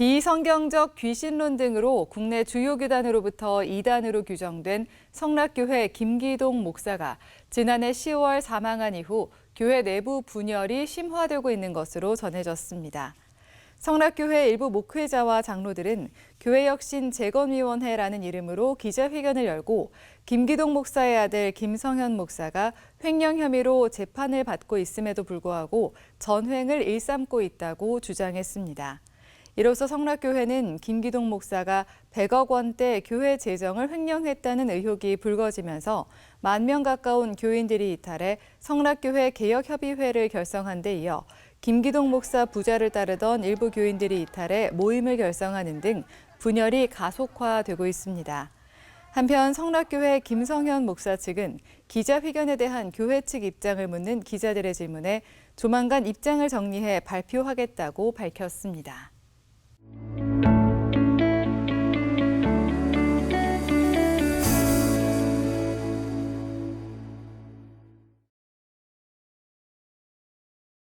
비성경적 귀신론 등으로 국내 주요 교단으로부터 이단으로 규정된 성락교회 김기동 목사가 지난해 10월 사망한 이후 교회 내부 분열이 심화되고 있는 것으로 전해졌습니다. 성락교회 일부 목회자와 장로들은 교회혁신 재건위원회라는 이름으로 기자회견을 열고 김기동 목사의 아들 김성현 목사가 횡령 혐의로 재판을 받고 있음에도 불구하고 전횡을 일삼고 있다고 주장했습니다. 이로써 성락교회는 김기동 목사가 100억 원대 교회 재정을 횡령했다는 의혹이 불거지면서 만 명 가까운 교인들이 이탈해 성락교회 개혁협의회를 결성한 데 이어 김기동 목사 부자를 따르던 일부 교인들이 이탈해 모임을 결성하는 등 분열이 가속화되고 있습니다. 한편 성락교회 김성현 목사 측은 기자회견에 대한 교회 측 입장을 묻는 기자들의 질문에 조만간 입장을 정리해 발표하겠다고 밝혔습니다.